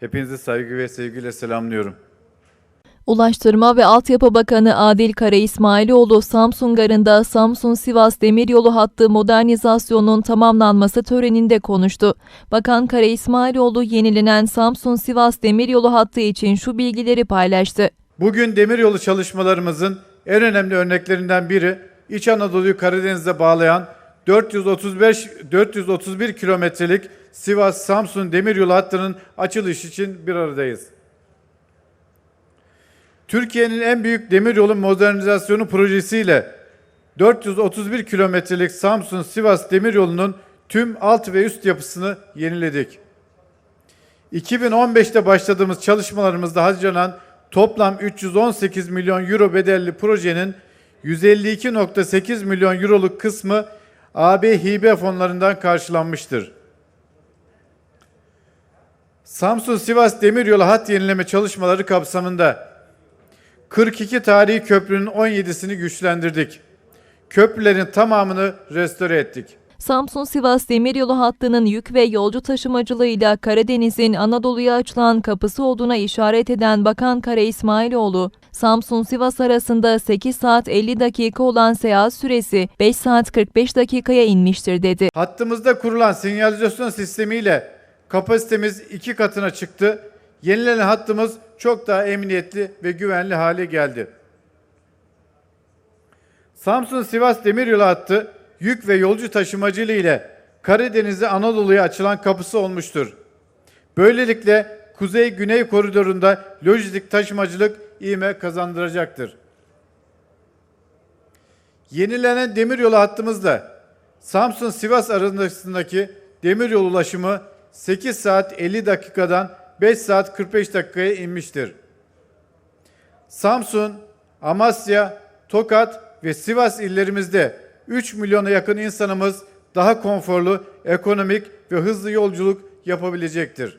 Hepinizi saygı ve sevgiyle selamlıyorum. Ulaştırma ve Altyapı Bakanı Adil Kara İsmailoğlu Samsun Garı'nda Samsun-Sivas Demiryolu hattı modernizasyonunun tamamlanması töreninde konuştu. Bakan Kara İsmailoğlu yenilenen Samsun-Sivas Demiryolu hattı için şu bilgileri paylaştı. Bugün demiryolu çalışmalarımızın en önemli örneklerinden biri İç Anadolu'yu Karadeniz'e bağlayan 435 431 kilometrelik Sivas-Samsun demiryolu hattının açılışı için bir aradayız. Türkiye'nin en büyük demiryolu modernizasyonu projesiyle 431 kilometrelik Samsun-Sivas demiryolunun tüm alt ve üst yapısını yeniledik. 2015'te başladığımız çalışmalarımızda harcanan toplam 318 milyon euro bedelli projenin 152.8 milyon euroluk kısmı AB hibe fonlarından karşılanmıştır. Samsun-Sivas Demiryolu hat yenileme çalışmaları kapsamında 42 tarihi köprünün 17'sini güçlendirdik. Köprülerin tamamını restore ettik. Samsun-Sivas Demiryolu hattının yük ve yolcu taşımacılığıyla Karadeniz'in Anadolu'ya açılan kapısı olduğuna işaret eden Bakan Kara İsmailoğlu, Samsun-Sivas arasında 8 saat 50 dakika olan seyahat süresi 5 saat 45 dakikaya inmiştir dedi. Hattımızda kurulan sinyalizasyon sistemiyle kapasitemiz iki katına çıktı. Yenilenen hattımız çok daha emniyetli ve güvenli hale geldi. Samsun-Sivas Demiryolu hattı yük ve yolcu taşımacılığı ile Karadeniz'e Anadolu'ya açılan kapısı olmuştur. Böylelikle Kuzey-Güney koridorunda lojistik taşımacılık ivme kazandıracaktır. Yenilenen demiryolu hattımızda Samsun-Sivas arasındaki demiryolu ulaşımı 8 saat 50 dakikadan 5 saat 45 dakikaya inmiştir. Samsun, Amasya, Tokat ve Sivas illerimizde 3 milyona yakın insanımız daha konforlu, ekonomik ve hızlı yolculuk yapabilecektir.